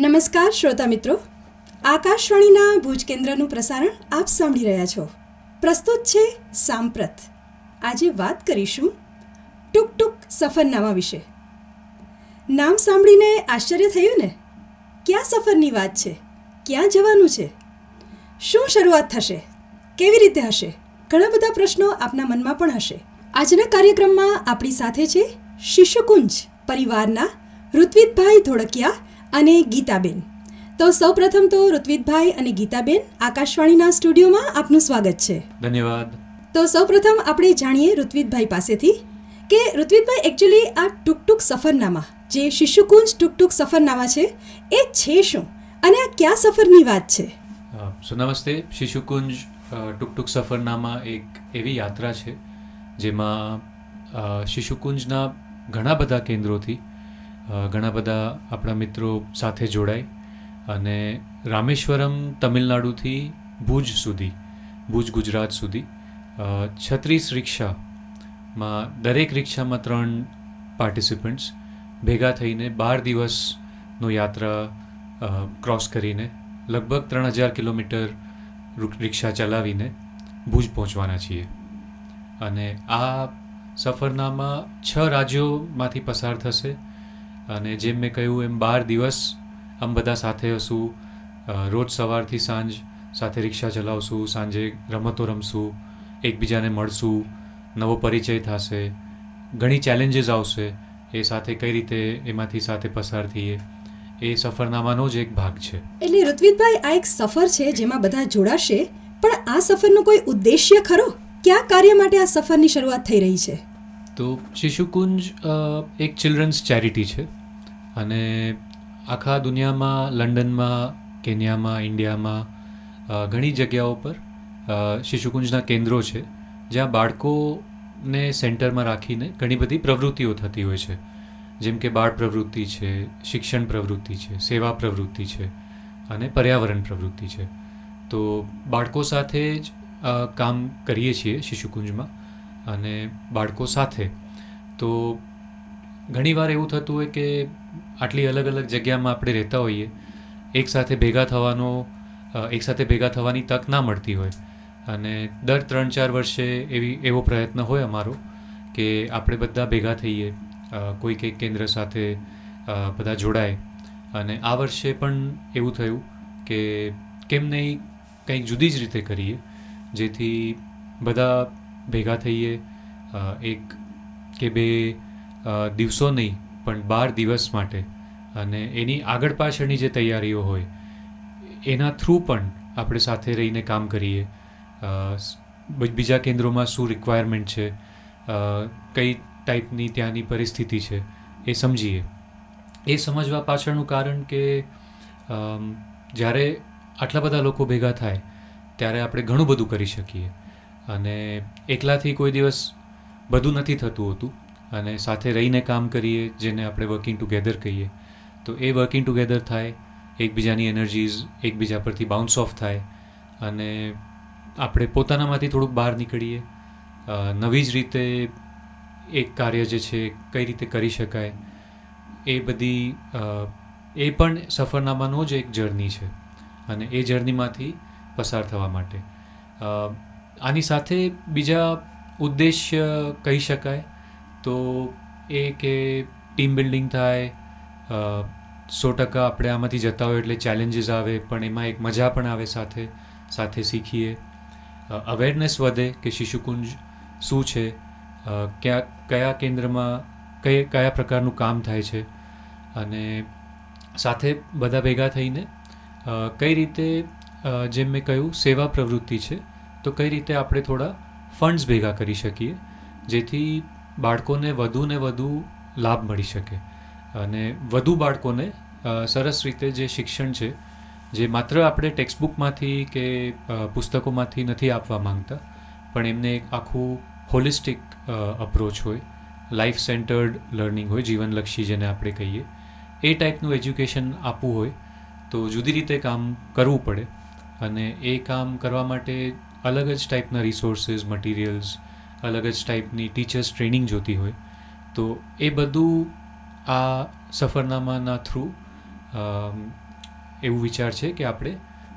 નમસ્કાર શ્રોતા મિત્રો. આકાશવાણીના ભુજ કેન્દ્રનું પ્રસારણ આપ સાંભળી રહ્યા છો. પ્રસ્તુત છે સાંપ્રત. આજે વાત કરીશું ટૂંક ટૂંક સફરનામા વિશે. નામ સાંભળીને આશ્ચર્ય થયું ને? ક્યાં સફરની વાત છે? ક્યાં જવાનું છે? શું શરૂઆત થશે? કેવી રીતે હશે? ઘણા બધા પ્રશ્નો આપના મનમાં પણ હશે. આજના કાર્યક્રમમાં આપણી સાથે છે શિશુકુંજ પરિવારના ઋત્વિકભાઈ ધોળકિયા અને ગીતાબેન. તો સૌપ્રથમ તો ઋત્વિકભાઈ અને ગીતાબેન આકાશવાણીના સ્ટુડિયોમાં આપનું સ્વાગત છે. ધન્યવાદ. તો સૌપ્રથમ આપણે જાણીએ ઋત્વિકભાઈ પાસેથી કે ઋત્વિકભાઈ એકચ્યુઅલી આ ટૂંક ટૂંક સફરનામા જે શિશુકુંજ ટૂંક ટૂંક સફરનામા છે એ છે શું? અને આ કયા સફરની વાત છે? સો નમસ્તે. શિશુકુંજ ટૂંક ટૂંક સફરનામાં એક એવી યાત્રા છે જેમાં શિશુકુંજના ઘણા બધા કેન્દ્રોથી ઘણા બધા આપણા મિત્રો સાથે જોડાય અને રામેશ્વરમ તમિલનાડુથી ભુજ સુધી, ભુજ ગુજરાત સુધી છત્રીસ રિક્ષામાં, દરેક રિક્ષામાં ત્રણ પાર્ટિસિપન્ટ્સ ભેગા થઈને બાર દિવસનો યાત્રા ક્રોસ કરીને લગભગ ત્રણ હજાર કિલોમીટર રિક્ષા ચલાવીને ભુજ પહોંચવાના છીએ. અને આ સફરનામાં છ રાજ્યોમાંથી પસાર થશે. અને જેમ મેં કહ્યું એમ બાર દિવસ આમ બધા સાથે હશું રોજ સવારથી સાંજ સાથે રિક્ષા ચલાવશું સાંજે રમતો રમશું એકબીજાને મળશું નવો પરિચય થશે ઘણી ચેલેન્જીસ આવશે એ સાથે કઈ રીતે એમાંથી સાથે પસાર થઈએ એ સફરનામાનો જ એક ભાગ છે. એટલે ઋત્વિકભાઈ આ એક સફર છે જેમાં બધા જોડાશે પણ આ સફરનો કોઈ ઉદ્દેશ્ય ખરો? કયા કાર્ય માટે આ સફરની શરૂઆત થઈ રહી છે? તો શિશુકુંજ એક ચિલ્ડ્રન્સ ચેરિટી છે. અને આખા દુનિયામાં, લંડનમાં, કેન્યામાં, ઇન્ડિયામાં ઘણી જગ્યાઓ પર શિશુકુંજના કેન્દ્રો છે, જ્યાં બાળકોને સેન્ટરમાં રાખીને ઘણી બધી પ્રવૃત્તિઓ થતી હોય છે. જેમ કે બાળ પ્રવૃત્તિ છે, શિક્ષણ પ્રવૃત્તિ છે, સેવા પ્રવૃત્તિ છે અને પર્યાવરણ પ્રવૃત્તિ છે. તો બાળકો સાથે જ કામ કરીએ છીએ શિશુકુંજમાં અને બાળકો સાથે. તો ઘણીવાર એવું થતું હોય કે આટલી અલગ અલગ જગ્યામાં આપણે રહેતા હોઈએ, એક સાથે ભેગા થવાનો એકસાથે એક સાથે ભેગા થવાની તક ના મળતી હોય. અને દર ત્રણ ચાર વર્ષે એવી, એવો પ્રયત્ન હોય અમારો કે આપણે બધા ભેગા થઈએ કોઈ કોઈક કેન્દ્ર સાથે બધા જોડાય. અને આ વર્ષે પણ એવું થયું કે કેમ નહીં કંઈક જુદી જ રીતે કરીએ. જેથી બધા ભેગા થઈએ એક કે બે દિવસો નહીં, પણ બાર દિવસ માટે. અને એની આગળ પાછળની જે તૈયારીઓ હોય, એના થ્રુ પણ આપણે સાથે રહીને કામ કરીએ. બીજા કેન્દ્રોમાં શું રિક્વાયરમેન્ટ છે કઈ ટાઈપની ત્યાંની પરિસ્થિતિ છે, એ સમજીએ. એ સમજવા પાછળનું કારણ કે જ્યારે આટલા બધા લોકો ભેગા થાય, ત્યારે આપણે ઘણું બધું કરી શકીએ. અને એકલાથી કોઈ દિવસ બધું નથી થતું હોતું. અને સાથે રહીને કામ કરીએ, જેને આપણે વર્કિંગ ટુગેધર કહીએ. તો એ વર્કિંગ ટુગેધર થાય, એકબીજાની એનર્જીઝ એકબીજા પરથી બાઉન્સ ઓફ થાય, અને આપણે પોતાનામાંથી થોડુંક બહાર નીકળીએ. નવી જ રીતે એક કાર્ય જે છે, કઈ રીતે કરી શકાય, એ બધી એ પણ સફરનામાનો જ એક જર્ની છે, અને એ જર્નીમાંથી પસાર થવા માટે. આની સાથે બીજા ઉદ્દેશ્ય કહી શકાય તો એ કે ટીમ બિલ્ડિંગ થાય સો ટકા આપણે આમાંથી જતા હોય એટલે ચેલેન્જીસ આવે, પણ એમાં એક મજા પણ આવે સાથે સાથે શીખીએ. અવેરનેસ વધે કે શિશુકુંજ શું છે ક્યાં, કયા કેન્દ્રમાં, કઈ, કયા પ્રકારનું કામ થાય છે, અને સાથે બધા ભેગા થઈને કઈ રીતે જેમ મેં કહ્યું, સેવા પ્રવૃત્તિ છે, તો કઈ રીતે આપણે થોડા ફંડ્સ ભેગા કરી શકીએ, જેથી બાળકોને વધુ ને વધુ લાભ મળી શકે. અને વધુ બાળકોને સરસ રીતે જે શિક્ષણ છે, જે માત્ર આપણે ટેક્સ્ટબુકમાંથી કે પુસ્તકોમાંથી નથી આપવા માંગતા, પણ એમને એક આખું હોલિસ્ટિક અપ્રોચ હોય, લાઈફ સેન્ટર્ડ લર્નિંગ હોય, જીવનલક્ષી જેને આપણે કહીએ, એ ટાઈપનું એજ્યુકેશન આપવું હોય, તો જુદી રીતે કામ કરવું પડે. અને એ કામ કરવા માટે અલગ જ ટાઈપના રિસોર્સિસ, મટીરિયલ્સ અલગ જ ટાઈપની ટીચર્સ ટ્રેનિંગ જોતી હોય, તો એ બધું આ સફરનામાના થ્રુ એવું વિચાર છે કે આપણે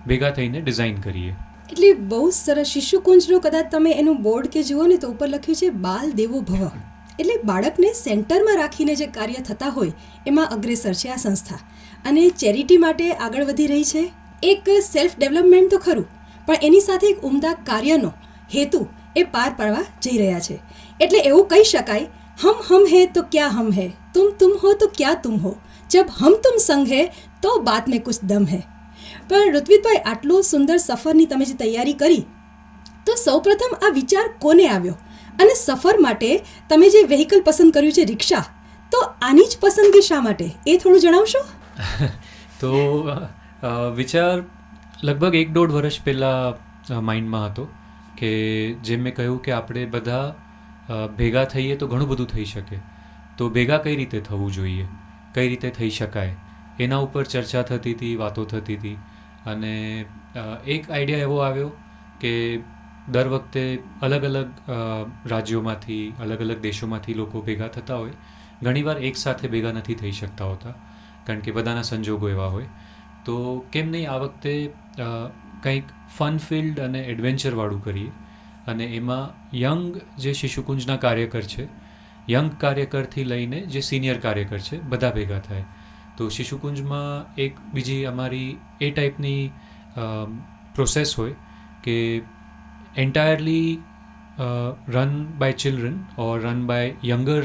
ભેગા થઈને ડિઝાઇન કરીએ. એટલે બહુ સરસ. શિશુકુંજનો કદાચ તમે એનું બોર્ડ કે જુઓ ને તો ઉપર લખ્યું છે, બાલ દેવો ભવ. એટલે બાળકને સેન્ટરમાં રાખીને જે કાર્ય થતા હોય, એમાં અગ્રેસર છે આ સંસ્થા. અને ચેરિટી માટે આગળ વધી રહી છે. એક સેલ્ફ ડેવલપમેન્ટ તો ખરું, પણ એની સાથે એક ઉમદા કાર્યનો હેતુ એ પાર પાડવા જઈ રહ્યા છે. એટલે એવું કહી શકાય, હમ હમ હે તો ક્યા હમ હે? તુમ તુમ હો તો ક્યા તુમ હો? જબ હમ તુમ સંગ હે, તો બાત મેં કુછ દમ હે. પણ ઋત્વિકભાઈ આટલો સુંદર સફરની તમે જે તૈયારી કરી, તો સૌપ્રથમ આ વિચાર કોને આવ્યો? અને સફર માટે તમે જે વેહિકલ પસંદ કર્યું છે રિક્ષા, તો આની જ પસંદગી શા માટે? એ થોડું જણાવશો? તો વિચાર લગભગ એક દોઢ વર્ષ પહેલાં માઇન્ડમાં હતો. કે જેમ મેં કહ્યું કે આપણે બધા ભેગા થઈએ તો ઘણું બધું થઈ શકે. તો ભેગા કઈ રીતે થવું જોઈએ? કઈ રીતે થઈ શકાય? એના ઉપર ચર્ચા થતી હતી, વાતો થતી હતી. અને એક આઈડિયા એવો આવ્યો કે દર વખતે અલગ અલગ રાજ્યોમાંથી, અલગ અલગ દેશોમાંથી લોકો ભેગા થતા હોય. ઘણીવાર એકસાથે ભેગા નથી થઈ શકતા હોતા, કારણ કે બધાના સંજોગો એવા હોય. તો કેમ નહીં આ વખતે કંઈક ફન ફિલ્ડ અને એડવેન્ચરવાળું કરીએ. અને એમાં યંગ જે શિશુકુંજના કાર્યકર છે યંગ કાર્યકરથી લઈને જે સિનિયર કાર્યકર છે બધા ભેગા થાય. તો શિશુકુંજમાં એક બીજી અમારી એ ટાઈપની પ્રોસેસ હોય કે entirely run by children or run by younger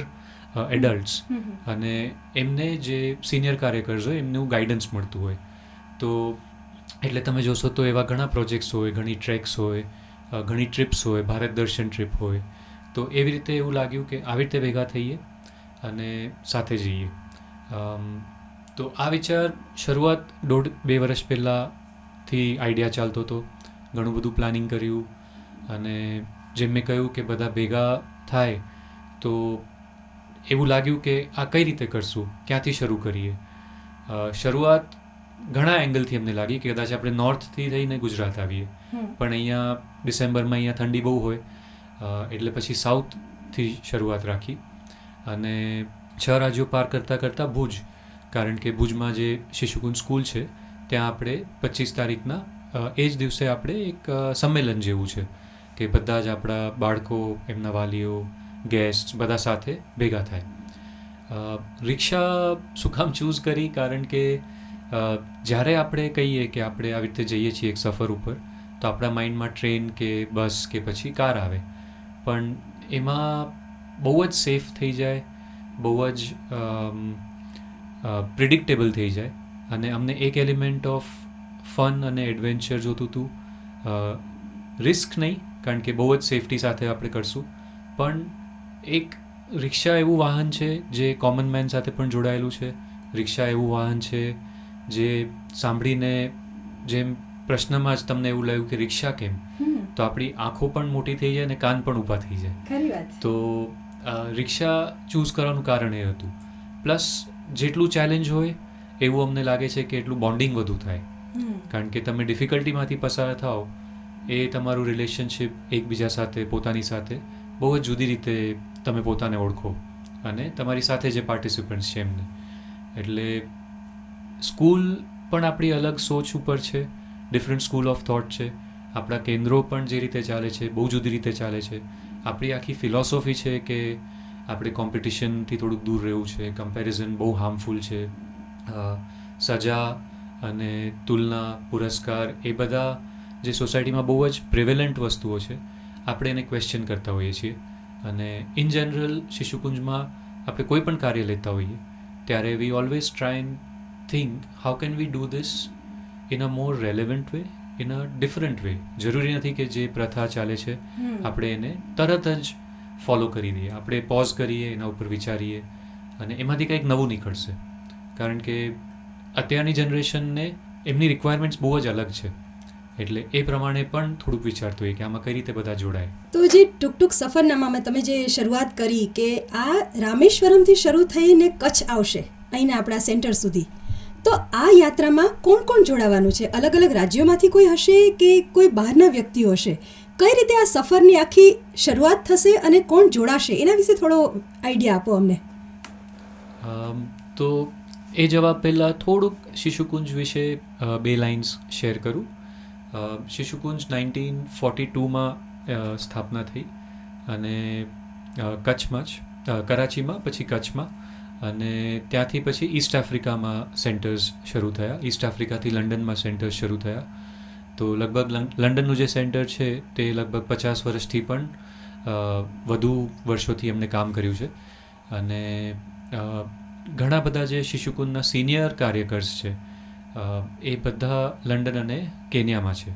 adults. અને એમને જે સિનિયર કાર્યકર્સ હોય એમનું ગાઈડન્સ મળતું હોય. તો એટલે તમે જોશો તો એવા ઘણા પ્રોજેક્ટ્સ હોય, ઘણી ટ્રેક્સ હોય ઘણી ટ્રીપ્સ હોય, ભારત દર્શન ટ્રીપ હોય. તો એવી રીતે એવું લાગ્યું કે આવી રીતે ભેગા થઈએ અને સાથે જઈએ. તો આ વિચાર શરૂઆત દોઢ બે વર્ષ પહેલાંથી આઈડિયા ચાલતો હતો. ઘણું બધું પ્લાનિંગ કર્યું અને જેમ મેં કહ્યું કે બધા ભેગા થાય, તો એવું લાગ્યું કે આ કઈ રીતે કરશું? ક્યાંથી શરૂ કરીએ? શરૂઆત ઘણા એંગલથી અમને લાગી કે કદાચ આપણે નોર્થથી થઈને ગુજરાત આવીએ. પણ અહીંયા ડિસેમ્બરમાં અહીંયા ઠંડી બહુ હોય એટલે પછી સાઉથથી શરૂઆત રાખી. અને છ રાજ્યો પાર કરતાં કરતાં ભુજ કારણ કે ભુજમાં જે શિશુકુંજ સ્કૂલ છે ત્યાં આપણે પચીસ તારીખના એ જ દિવસે આપણે એક સંમેલન જેવું છે કે બધા જ આપણા બાળકો એમના વાલીઓ ગેસ્ટ બધા સાથે ભેગા થાય. અ, રિક્ષા શું કામ ચૂઝ કરી કારણ કે જ્યારે આપણે કહીએ કે આપણે આવી રીતે જઈએ છીએ એક સફર ઉપર, તો આપણા માઇન્ડમાં ટ્રેન કે બસ કે પછી કાર આવે. પણ એમાં બહુ જ સેફ થઈ જાય, બહુ જ પ્રિડિક્ટેબલ થઈ જાય. અને અમને એક એલિમેન્ટ ઓફ ફન અને એડવેન્ચર જોતું હતું રિસ્ક નહીં, કારણ કે બહુ જ સેફટી સાથે આપણે કરશું. પણ એક રિક્ષા એવું વાહન છે જે કોમન મેન સાથે પણ જોડાયેલું છે. રિક્ષા એવું વાહન છે જે સાંભળીને જેમ પ્રશ્નમાં જ તમને એવું લાગ્યું કે રિક્ષા કેમ? તો આપણી આંખો પણ મોટી થઈ જાય અને કાન પણ ઊભા થઈ જાય. તો રિક્ષા ચૂઝ કરવાનું કારણ એ હતું. પ્લસ જેટલું ચેલેન્જ હોય એવું અમને લાગે છે કે એટલું બોન્ડિંગ વધુ થાય. કારણ કે તમે ડિફિકલ્ટીમાંથી પસાર થાઓ એ તમારું રિલેશનશિપ એકબીજા સાથે પોતાની સાથે બહુ જ જુદી રીતે તમે પોતાને ઓળખો. અને તમારી સાથે જે પાર્ટિસિપન્ટ્સ છે એમને. એટલે સ્કૂલ પણ આપણી અલગ સોચ ઉપર છે ડિફરન્ટ સ્કૂલ ઓફ થોટ છે. આપણા કેન્દ્રો પણ જે રીતે ચાલે છે, બહુ જુદી રીતે ચાલે છે. આપણી આખી ફિલોસોફી છે કે આપણે કોમ્પિટિશનથી થોડુંક દૂર રહેવું છે કમ્પેરિઝન બહુ હાર્મફુલ છે. સજા અને તુલના, પુરસ્કાર એ બધા જે સોસાયટીમાં બહુ જ પ્રિવેલન્ટ વસ્તુઓ છે, આપણે એને ક્વેશ્ચન કરતા હોઈએ છીએ. અને ઇન જનરલ શિશુકુંજમાં આપણે કોઈ પણ કાર્ય લેતા હોઈએ, ત્યારે we always try think how can we do this in a more relevant way in a different way જરૂરી નથી કે જે પ્રથા ચાલે છે આપણે એને તરત જ ફોલો કરી દઈએ આપણે પોઝ કરીએ એના ઉપર વિચારીએ અને એમાંથી કંઈક નવું નીકળશે. કારણ કે અત્યારની જનરેશનને એમની રિક્વાયરમેન્ટ્સ બહુ જ અલગ છે. એટલે એ પ્રમાણે પણ થોડુંક વિચારતું હોય કે આમાં કઈ રીતે બધા જોડાય. તો જે ટૂંક ટૂંક સફરનામામાં તમે જે શરૂઆત કરી કે આ રામેશ્વરમથી શરૂ થઈને કચ્છ આવશે અહીંના આપણા સેન્ટર સુધી. તો આ યાત્રામાં કોણ કોણ જોડાવાનું છે? અલગ અલગ રાજ્યોમાંથી કોઈ હશે કે કોઈ બહારના વ્યક્તિઓ હશે? કઈ રીતે આ સફરની આખી શરૂઆત થશે અને કોણ જોડાશે? એના વિશે થોડો આઈડિયા આપો અમને. તો એ જવાબ પહેલાં થોડુંક શિશુકુંજ વિશે બે લાઇન્સ શેર કરું. શિશુકુંજ નાઇન્ટીન ફોર્ટી ટુમાં સ્થાપના થઈ અને કચ્છમાં જ કરાચીમાં, પછી કચ્છમાં. અને ત્યાંથી પછી ઈસ્ટ આફ્રિકામાં સેન્ટર્સ શરૂ થયા. ઈસ્ટ આફ્રિકાથી લંડનમાં સેન્ટર્સ શરૂ થયા. તો લગભગ લંડનનું જે સેન્ટર છે, તે લગભગ પચાસ વર્ષથી પણ વધુ વર્ષોથી એમને કામ કર્યું છે. અને ઘણા બધા જે શિશુકુંજના સિનિયર કાર્યકર્સ છે એ બધા લંડન અને કેન્યામાં છે.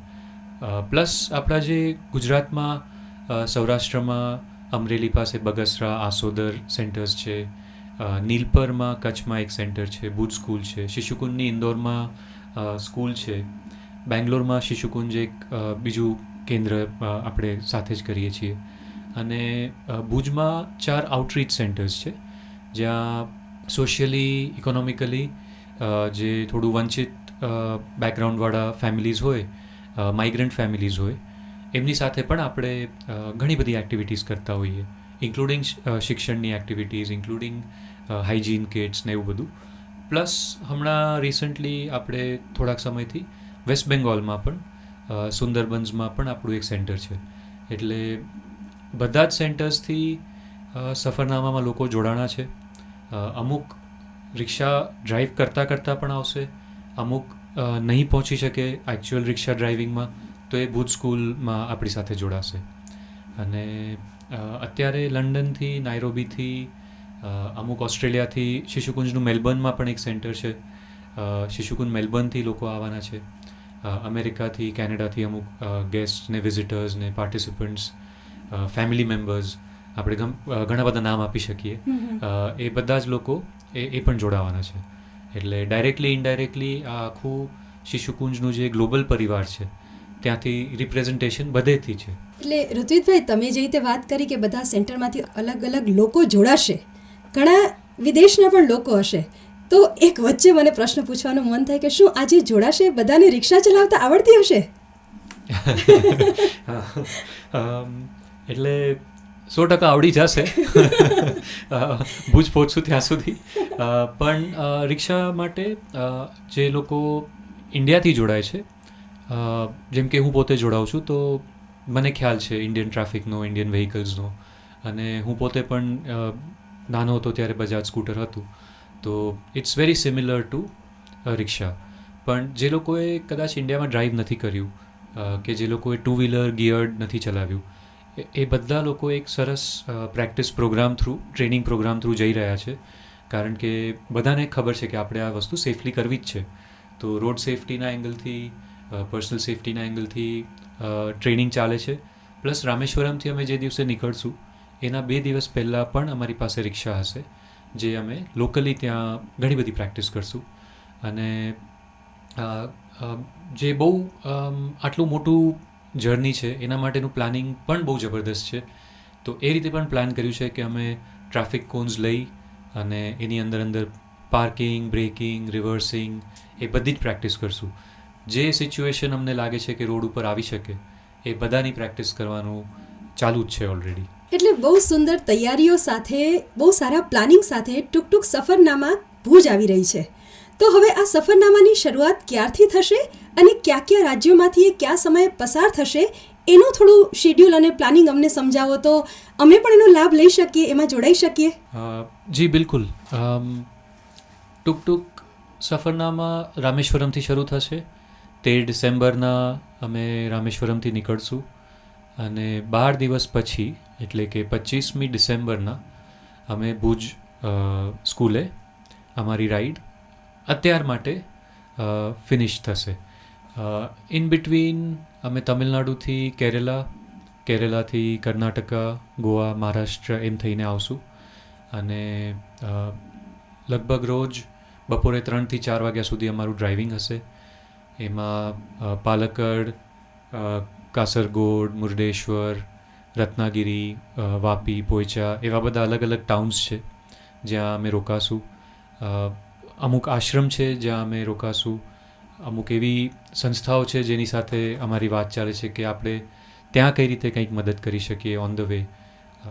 પ્લસ આપણા જે ગુજરાતમાં સૌરાષ્ટ્રમાં અમરેલી પાસે બગસરા, આસોદર સેન્ટર્સ છે નીલપરમાં કચ્છમાં એક સેન્ટર છે, ભુજ સ્કૂલ છે. શિશુકુંજની ઇન્દોરમાં સ્કૂલ છે. બેંગ્લોરમાં શિશુકુંજ એક બીજું કેન્દ્ર આપણે સાથે જ કરીએ છીએ. અને ભુજમાં ચાર આઉટરીચ સેન્ટર્સ છે, જ્યાં સોશિયલી ઇકોનોમિકલી જે થોડું વંચિત બેકગ્રાઉન્ડવાળા ફેમિલીઝ હોય માઇગ્રન્ટ ફેમિલીઝ હોય, એમની સાથે પણ આપણે ઘણી બધી એક્ટિવિટીઝ કરતા હોઈએ. ઇન્ક્લુડિંગ શિક્ષણની એક્ટિવિટીઝ ઇન્ક્લુડિંગ હાઇજીન કિટ્સ ને એવું બધું. પ્લસ હમણાં રિસન્ટલી આપણે થોડાક સમયથી વેસ્ટ બેંગોલમાં પણ સુંદરબન્સમાં પણ આપણું એક સેન્ટર છે. એટલે બધા જ સેન્ટર્સથી સફરનામામાં લોકો જોડાણા છે. અમુક રિક્ષા ડ્રાઈવ કરતાં કરતાં પણ આવશે. અમુક નહીં પહોંચી શકે એકચ્યુઅલ રિક્ષા ડ્રાઇવિંગમાં તો એ ભૂત સ્કૂલમાં આપણી સાથે જોડાશે. અને અત્યારે લંડનથી, નાયરોબીથી અમુક ઓસ્ટ્રેલિયાથી શિશુકુંજનું મેલબર્નમાં પણ એક સેન્ટર છે. શિશુકુંજ મેલબર્નથી લોકો આવવાના છે. અમેરિકાથી કેનેડાથી અમુક ગેસ્ટને વિઝિટર્સને વિઝિટર્સ ને પાર્ટિસિપન્ટ્સ ફેમિલી મેમ્બર્સ આપણે ઘણા બધા નામ આપી શકીએ. એ બધા જ લોકો એ એ પણ જોડાવાના છે. એટલે ડાયરેક્ટલી ઇનડાયરેક્ટલી આ આખું શિશુકુંજનું જે ગ્લોબલ પરિવાર છે ત્યાંથી રિપ્રેઝન્ટેશન બધેથી છે. એટલે ઋત્વિકભાઈ તમે જે રીતે વાત કરી કે બધા સેન્ટરમાંથી અલગ અલગ લોકો જોડાશે ઘણા વિદેશના પણ લોકો હશે. તો એક વચ્ચે મને પ્રશ્ન પૂછવાનું મન થાય કે શું આજે જોડાશે? બધાને રિક્ષા ચલાવતા આવડતી હશે? એટલે સો ટકા આવડી જશે. ભૂજ પહોંચશું ત્યાં સુધી. પણ રિક્ષા માટે જે લોકો ઇન્ડિયાથી જોડાય છે જેમ કે હું પોતે જોડાઉં છું, તો મને ખ્યાલ છે ઇન્ડિયન ટ્રાફિકનો, ઇન્ડિયન વ્હીકલ્સનો. અને હું પોતે પણ નાનો હતો ત્યારે બજાજ સ્કૂટર હતું. તો it's very similar to rickshaw. પણ જે લોકોએ કદાચ ઇન્ડિયામાં ડ્રાઈવ નથી કર્યું કે જે લોકોએ ટુ વ્હીલર ગિયર્ડ નથી ચલાવ્યું, એ- બધા લોકો એક સરસ practice programme through training programme through જઈ રહ્યા છે. કારણ કે બધાને ખબર છે કે આપણે આ વસ્તુ સેફલી કરવી જ છે. તો રોડ સેફટીના એંગલથી પર્સનલ સેફટીના એંગલથી ટ્રેનિંગ ચાલે છે. પ્લસ રામેશ્વરમથી અમે જે દિવસે નીકળશું એના બે દિવસ પહેલાં પણ અમારી પાસે રિક્ષા હશે, જે અમે લોકલી ત્યાં ઘણી બધી પ્રેક્ટિસ કરશું. અને જે બહુ આટલું મોટું જર્ની છે, એના માટેનું પ્લાનિંગ પણ બહુ જબરદસ્ત છે. તો એ રીતે પણ પ્લાન કર્યું છે કે અમે ટ્રાફિક કોન્સ લઈ અને એની અંદર અંદર પાર્કિંગ બ્રેકિંગ રિવર્સિંગ એ બધી જ પ્રેક્ટિસ કરશું. જે સિચ્યુએશન અમને લાગે છે કે રોડ ઉપર આવી શકે, એ બધાની પ્રેક્ટિસ કરવાનું ચાલુ જ છે ઓલરેડી એટલે બહુ સુંદર તૈયારીઓ સાથે, બહુ સારા પ્લાનિંગ સાથે ટૂંક ટૂંક સફરનામા ભુજ આવી રહી છે. તો હવે આ સફરનામાની શરૂઆત ક્યારથી થશે અને કયા કયા રાજ્યોમાંથી એ કયા સમયે પસાર થશે, એનું થોડું શેડ્યુલ અને પ્લાનિંગ અમને સમજાવો તો અમે પણ એનો લાભ લઈ શકીએ, એમાં જોડાઈ શકીએ? જી, બિલકુલ. ટૂંક ટૂંક સફરનામા રામેશ્વરમથી શરૂ થશે. તેર ડિસેમ્બરના અમે રામેશ્વરમથી નીકળશું. અને બાર દિવસ પછી એટલે કે પચીસમી ડિસેમ્બરના અમે ભુજ સ્કૂલે અમારી રાઈડ અત્યાર માટે ફિનિશ થશે. ઇન બિટવીન અમે તમિલનાડુથી કેરેલા કેરેલાથી કર્ણાટકા ગોવા મહારાષ્ટ્ર એમ થઈને આવશું. અને લગભગ રોજ બપોરે ત્રણથી ચાર વાગ્યા સુધી અમારું ડ્રાઇવિંગ હશે. એમાં અ, કાસરગોડ, મુરડેશ્વર, રત્નાગિરી વાપી પોઈચા એવા બધા અલગ અલગ ટાઉન્સ છે જ્યાં અમે રોકાશું. અમુક આશ્રમ છે જ્યાં અમે રોકાશું. અમુક એવી સંસ્થાઓ છે જેની સાથે અમારી વાત ચાલે છે કે આપણે ત્યાં કઈ રીતે કંઈક મદદ કરી શકીએ ઓન ધ વે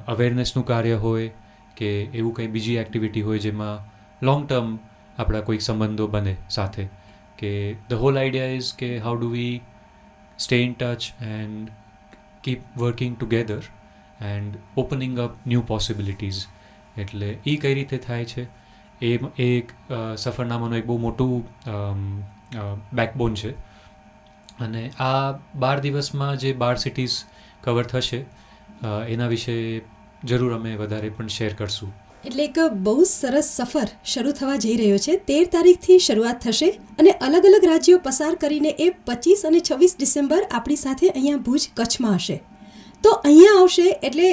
અવેરનેસનું કાર્ય હોય કે એવું કંઈ બીજી એક્ટિવિટી હોય જેમાં લોંગ ટર્મ આપણા કોઈક સંબંધો બને સાથે. કે ધ હોલ આઈડિયા ઇઝ કે how do we stay in touch and keep working together and opening up new possibilities એટલે એ કઈ રીતે થાય છે? એ એક સફરનામાનું એક બહુ મોટું બેકબોન છે. અને આ બાર દિવસમાં જે બાર સિટીઝ કવર થશે એના વિશે જરૂર અમે વધારે પણ શેર કરશું. એટલે એક બહુ સરસ સફર શરૂ થવા જઈ રહ્યો છે. તેર તારીખથી શરૂઆત થશે અને અલગ અલગ રાજ્યો પસાર કરીને એ પચીસ અને છવ્વીસ ડિસેમ્બર આપણી સાથે અહીંયા ભુજ કચ્છમાં હશે. તો અહીંયા આવશે એટલે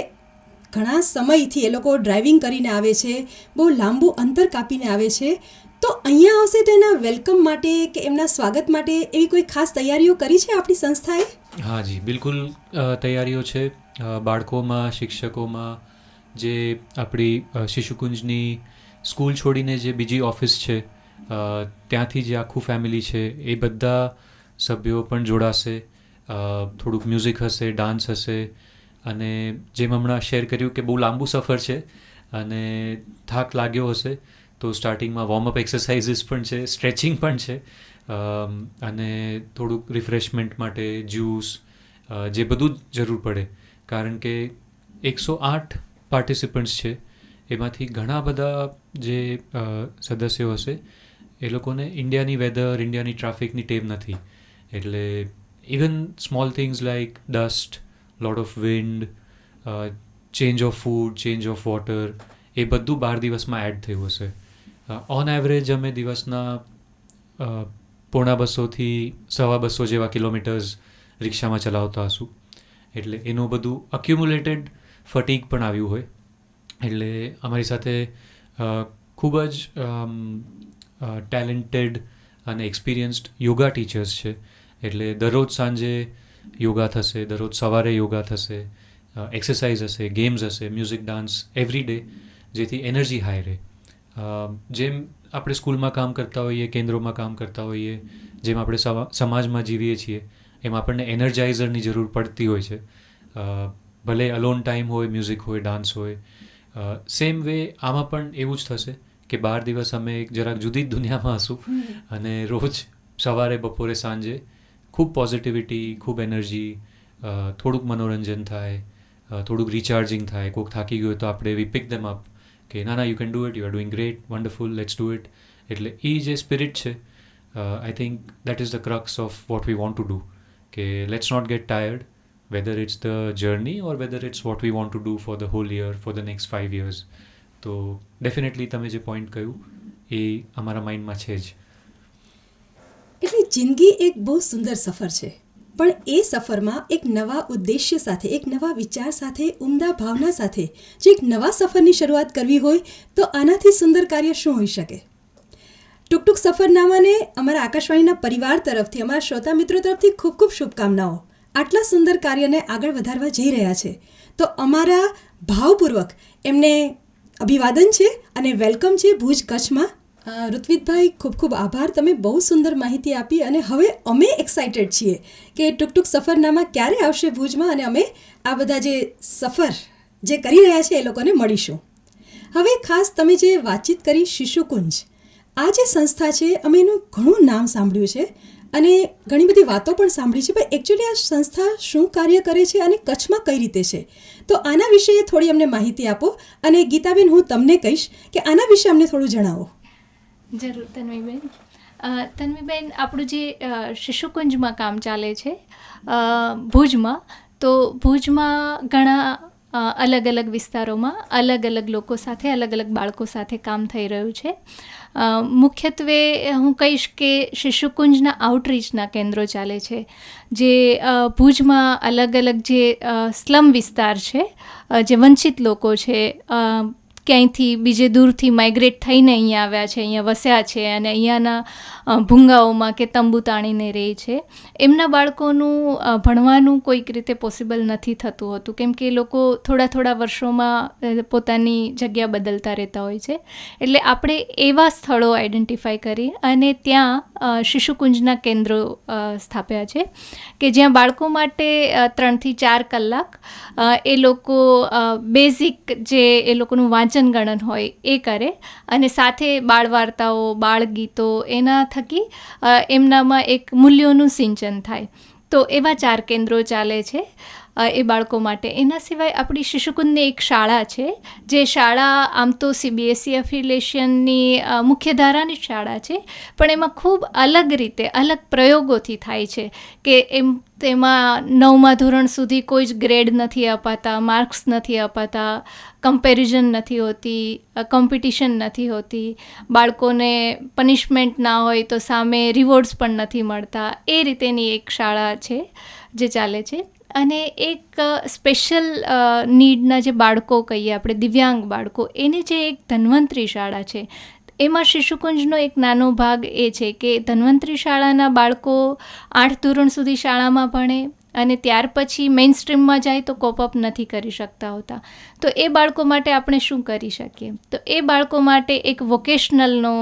ઘણા સમયથી એ લોકો ડ્રાઇવિંગ કરીને આવે છે, બહુ લાંબુ અંતર કાપીને આવે છે. તો અહીંયા આવશે તો એના વેલકમ માટે કે એમના સ્વાગત માટે એવી કોઈ ખાસ તૈયારીઓ કરી છે આપણી સંસ્થાએ? હા જી, બિલકુલ તૈયારીઓ છે. બાળકોમાં, શિક્ષકોમાં જે આપણી શિશુકુંજની સ્કૂલ છોડીને જે બીજી ઓફિસ છે ત્યાંથી જે આખું ફેમિલી છે, એ બધા સભ્યો પણ જોડાશે. થોડુંક મ્યુઝિક હશે, ડાન્સ હશે, અને જેમ હમણાં શેર કર્યું કે બહુ લાંબુ સફર છે, અને થાક લાગ્યો હશે, તો સ્ટાર્ટિંગમાં વોર્મઅપ એક્સરસાઇઝીસ પણ છે, સ્ટ્રેચિંગ પણ છે અને થોડુંક રિફ્રેશમેન્ટ માટે જ્યુસ જે બધું જ જરૂર પડે. કારણ કે એકસો આઠ પાર્ટિસિપન્ટ્સ છે, એમાંથી ઘણા બધા જે સદસ્યો હશે, એ લોકોને ઇન્ડિયાની વેધર ઇન્ડિયાની ટ્રાફિકની ટેમ નથી. એટલે even small things like dust lot of wind change of food change of water એ બધું બાર દિવસમાં એડ થયું હશે. ઓન એવરેજ અમે દિવસના પોણા બસોથી સવા બસો જેવા કિલોમીટર્સ રિક્ષામાં ચલાવતા હશું. એટલે એનું બધું અક્યુમ્યુલેટેડ ફટીક પણ આવ્યું હોય. એટલે અમારી સાથે ખૂબ જ ટેલેન્ટેડ અને એક્સપિરિયન્સ્ડ યોગા ટીચર્સ છે. એટલે દરરોજ સાંજે યોગા થશે, દરરોજ સવારે યોગા થશે એક્સરસાઇઝ હશે ગેમ્સ હશે મ્યુઝિક ડાન્સ એવરી ડે જેથી એનર્જી હાઈ રહે. જેમ આપણે સ્કૂલમાં કામ કરતા હોઈએ, કેન્દ્રોમાં કામ કરતા હોઈએ, જેમ આપણે સમાજમાં જીવીએ છીએ, એમ આપણને એનર્જાઇઝરની જરૂર પડતી હોય છે. ભલે અલોન ટાઈમ હોય મ્યુઝિક હોય ડાન્સ હોય સેમ વે આમાં પણ એવું જ થશે કે બાર દિવસ અમે એક જરાક જુદી જ દુનિયામાં હશું અને રોજ સવારે બપોરે સાંજે ખૂબ પોઝિટિવિટી ખૂબ એનર્જી થોડુંક મનોરંજન થાય થોડુંક રિચાર્જિંગ થાય. કોઈક થાકી ગયું હોય તો આપણે વી પિક ધેમ અપ કે ના ના you can do it you are doing great wonderful let's do it એટલે એ જે સ્પિરિટ છે I think that is the crux of what we want to do કે let's not get tired whether it's the journey or whether it's what we want to do for the whole year for the next five years તો definitely તમે જે point કહ્યું એ અમારા માઇન્ડમાં છે જ એટલે જિંદગી એક બહુ સુંદર સફર છે. પણ એ સફરમાં એક નવા ઉદ્દેશ્ય સાથે, એક નવા વિચાર સાથે, ઉમદા ભાવના સાથે જો એક નવા સફરની શરૂઆત કરવી હોય, તો આનાથી સુંદર કાર્ય શું હોઈ શકે? ટૂંક ટૂંક સફરનામાને અમારા આકાશવાણીના પરિવાર તરફથી, અમારા શ્રોતા મિત્રો તરફથી ખૂબ ખૂબ શુભકામનાઓ. આટલા સુંદર કાર્યને આગળ વધારવા જઈ રહ્યા છે. તો અમારા ભાવપૂર્વક એમને અભિવાદન છે અને વેલકમ છે ભુજ કચ્છમાં. ઋત્વિકભાઈ, ખૂબ ખૂબ આભાર. તમે બહુ સુંદર માહિતી આપી અને હવે અમે એક્સાઇટેડ છીએ કે ટૂંક ટૂંક સફરનામા ક્યારે આવશે ભુજમાં અને અમે આ બધા જે સફર જે કરી રહ્યા છે એ લોકોને મળીશું. હવે ખાસ તમે જે વાતચીત કરી શિશુકુંજ, આ જે સંસ્થા છે, અમે એનું ઘણું નામ સાંભળ્યું છે. અને ઘણી બધી વાતો પણ સાંભળી છે, પણ એકચ્યુઅલી આ સંસ્થા શું કાર્ય કરે છે અને કચ્છમાં કઈ રીતે છે? તો આના વિશે થોડી અમને માહિતી આપો અને ગીતાબેન, હું તમને કહીશ કે આના વિશે અમને થોડું જણાવો. જરૂર, તન્વીબેન. તન્વીબેન, આપણું જે શિશુકુંજમાં કામ ચાલે છે ભુજમાં, તો ભુજમાં ઘણા અલગ અલગ વિસ્તારોમાં અલગ અલગ લોકો સાથે અલગ અલગ બાળકો સાથે કામ થઈ રહ્યું છે. મુખ્યત્વે હું કહીશ કે શિશુકુંજના આઉટરીચના કેન્દ્રો ચાલે છે, જે ભુજમાં અલગ અલગ જે સ્લમ વિસ્તાર છે જે વંચિત લોકો છે ક્યાંયથી બીજે દૂરથી માઇગ્રેટ થઈને અહીંયા આવ્યા છે, અહીંયા વસ્યા છે અને અહીંયાના ભૂંગાઓમાં કે તંબુ તાણીને રહે છે. એમના બાળકોનું ભણવાનું કોઈક રીતે પોસિબલ નથી થતું હોતું. કેમ કે લોકો થોડા થોડા વર્ષોમાં પોતાની જગ્યા બદલતા રહેતા હોય છે. એટલે આપણે એવા સ્થળો આઈડેન્ટિફાઈ કરી અને ત્યાં શિશુકુંજના કેન્દ્રો સ્થાપ્યા છે કે જ્યાં બાળકો માટે ત્રણથી ચાર કલાક એ લોકો બેઝિક જે એ લોકોનું વાંચન વાંચન ગણન હોય એ કરે. અને સાથે બાળ વાર્તાઓ બાળ ગીતો એના થકી એમનામાં એક મૂલ્યોનું સિંચન થાય. તો એવા ચાર કેન્દ્રો ચાલે છે. એ બાળકો માટે. એના સિવાય આપણી શિશુકુંજની એક શાળા છે, જે શાળા આમ તો સીબીએસઈ એફિલેશનની મુખ્ય મુખ્યધારાની શાળા છે, પણ એમાં ખૂબ અલગ રીતે, અલગ પ્રયોગોથી થાય છે કે એમ, તેમાં નવમા ધોરણ સુધી કોઈ જ ગ્રેડ નથી અપાતા માર્ક્સ નથી અપાતા કમ્પેરિઝન નથી હોતી કોમ્પિટિશન નથી હોતી, બાળકોને પનિશમેન્ટ ના હોય તો સામે રિવોર્ડ્સ પણ નથી મળતા. એ રીતેની એક શાળા છે, જે ચાલે છે. અને એક સ્પેશિયલ નીડના જે બાળકો કહીએ આપણે, દિવ્યાંગ બાળકો, એની જે એક ધન્વંતરી શાળા છે, એમાં શિશુકુંજનો એક નાનો ભાગ એ છે કે ધન્વંતરી શાળાના બાળકો આઠ ધોરણ સુધી શાળામાં ભણે અને ત્યાર પછી મેઇન સ્ટ્રીમમાં જાય તો કોપઅપ નથી કરી શકતા હોતા. તો એ બાળકો માટે આપણે શું કરી શકીએ? તો એ બાળકો માટે એક વોકેશનલનો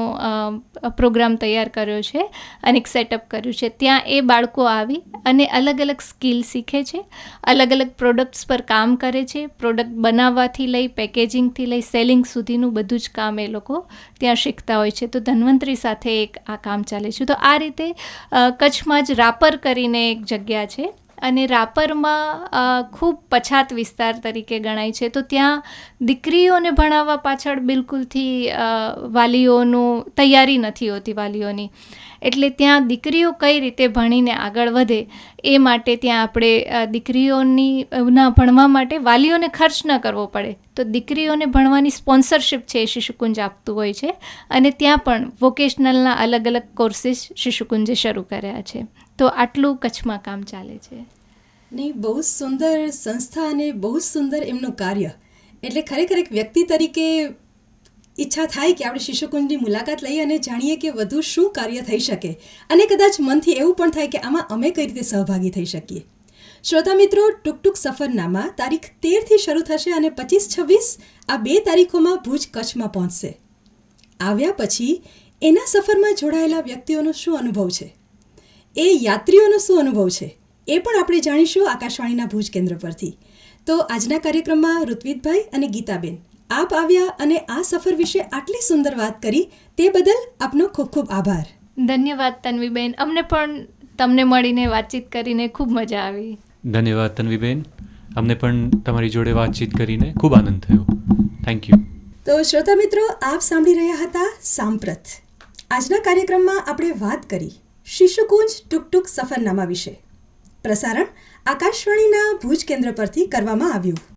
પ્રોગ્રામ તૈયાર કર્યો છે અને એક સેટઅપ કર્યું છે. ત્યાં એ બાળકો આવી અને અલગ અલગ સ્કિલ શીખે છે અલગ અલગ પ્રોડક્ટ્સ પર કામ કરે છે. પ્રોડક્ટ બનાવવાથી લઈ પેકેજિંગથી લઈ સેલિંગ સુધીનું બધું જ કામ એ લોકો ત્યાં શીખતા હોય છે. તો ધન્વંતરી સાથે એક આ કામ ચાલે છે. તો આ રીતે કચ્છમાં જ રાપર કરીને એક જગ્યા છે. અને રાપરમાં ખૂબ પછાત વિસ્તાર તરીકે ગણાય છે. તો ત્યાં દીકરીઓને ભણાવવા પાછળ બિલકુલથી વાલીઓનું તૈયારી નથી હોતી વાલીઓની. એટલે ત્યાં દીકરીઓ કઈ રીતે ભણીને આગળ વધે એ માટે ત્યાં આપણે દીકરીઓની, ના ભણવા માટે વાલીઓને ખર્ચ ન કરવો પડે. તો દીકરીઓને ભણવાની સ્પોન્સરશિપ છે એ શિશુકુંજ આપતું હોય છે. અને ત્યાં પણ વોકેશનલના અલગ અલગ કોર્સીસ શિશુકુંજે શરૂ કર્યા છે. તો આટલું કચ્છમાં કામ ચાલે છે. નહીં, બહુ સુંદર સંસ્થા અને બહુ સુંદર એમનું કાર્ય. એટલે ખરેખર એક વ્યક્તિ તરીકે ઈચ્છા થાય કે આપણે શિશુકુંજની મુલાકાત લઈએ અને જાણીએ કે વધુ શું કાર્ય થઈ શકે. અને કદાચ મનથી એવું પણ થાય કે આમાં અમે કઈ રીતે સહભાગી થઈ શકીએ. શ્રોતા મિત્રો ટૂંક સફરનામા તારીખ તેરથી શરૂ થશે અને પચીસ છવ્વીસ આ બે તારીખોમાં ભુજ કચ્છમાં પહોંચશે. આવ્યા પછી એના સફરમાં જોડાયેલા વ્યક્તિઓનો શું અનુભવ છે? એ યાત્રીઓનો શું અનુભવ છે? એ પણ આપણે જાણીશું આકાશવાણીના ભુજ કેન્દ્ર પરથી. તો આજના કાર્યક્રમમાં ઋત્વિકભાઈ અને ગીતાબેન. આપ આવ્યા અને આ સફર વિશે આટલી સુંદર વાત કરી તે બદલ આપનો ખૂબ ખૂબ આભાર. ધન્યવાદ તન્વીબેન. અમને પણ તમને મળીને વાતચીત કરીને ખૂબ મજા આવી. ધન્યવાદ તન્વીબેન. અમને પણ તમારી જોડે વાતચીત કરીને ખૂબ આનંદ થયો. થેન્ક યુ તો શ્રોતા મિત્રો આપ સાંભળી રહ્યા હતા સાંપ્રત. આજના કાર્યક્રમમાં આપણે વાત કરી શિશુકુંજ ટૂંક ટૂંક સફરનામા વિશે. પ્રસારણ આકાશવાણીના ભુજ કેન્દ્ર પરથી કરવામાં આવ્યું.